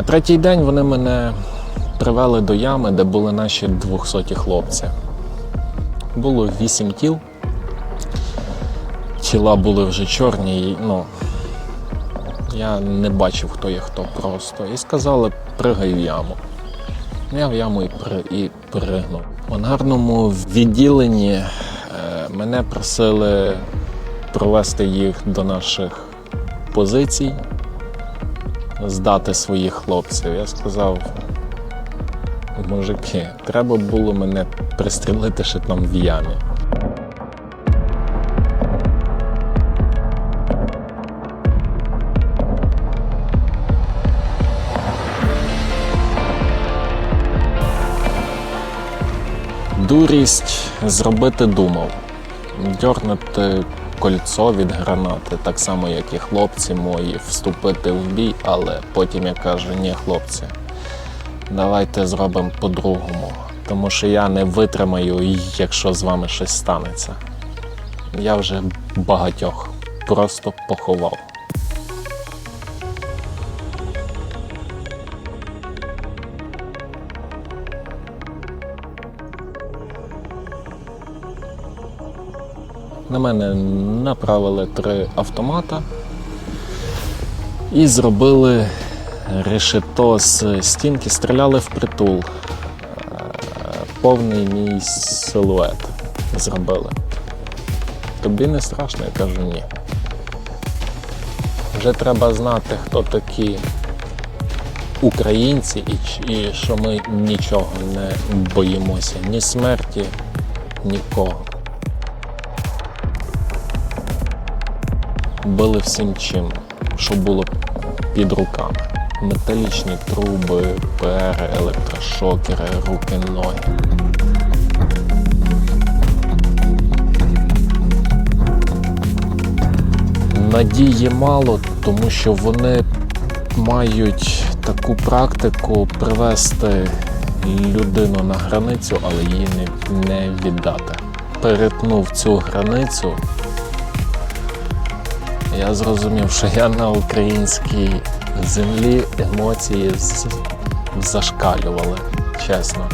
На третій день вони мене привели до ями, де були наші 200 хлопці. Було вісім тіл. Тіла були вже чорні, і, ну, я не бачив, хто є хто просто. І сказали, пригай в яму. Я в яму і, при, і пригнув. В ангарному відділенні е, мене просили провести їх до наших позицій, здати своїх хлопців. Я сказав, мужики, треба було мене пристрілити ще там в ямі. Дурість зробити думав, дьорнути кольцо від гранати, так само, як і хлопці мої, вступити в бій, але потім я кажу, ні, хлопці, давайте зробимо по-другому. Тому що я не витримаю, якщо з вами щось станеться. Я вже багатьох просто поховав. На мене направили три автомата і зробили решето з стінки, стріляли в притул. Е, Повний мій силует зробили. Тобі не страшно, я кажу ні. Вже треба знати, хто такі українці і, і що ми нічого не боїмося, ні смерті, нікого. Били всім чим, що було під руками. Металічні труби, ПР, електрошокери, руки, ноги. Надії мало, тому що вони мають таку практику привести людину на границю, але її не віддати. Перетнув цю границю, я зрозумів, що я на українській землі емоції зашкалювали, чесно.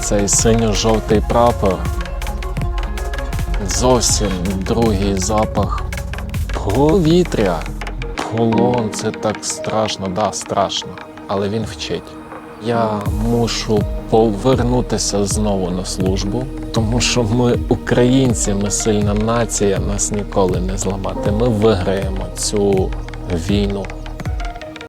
Цей синьо-жовтий прапор зовсім другий запах повітря. Полон це так страшно, да, страшно, але він вчить. Я мушу повернутися знову на службу, тому що ми українці, ми сильна нація, нас ніколи не зламати. Ми виграємо цю війну.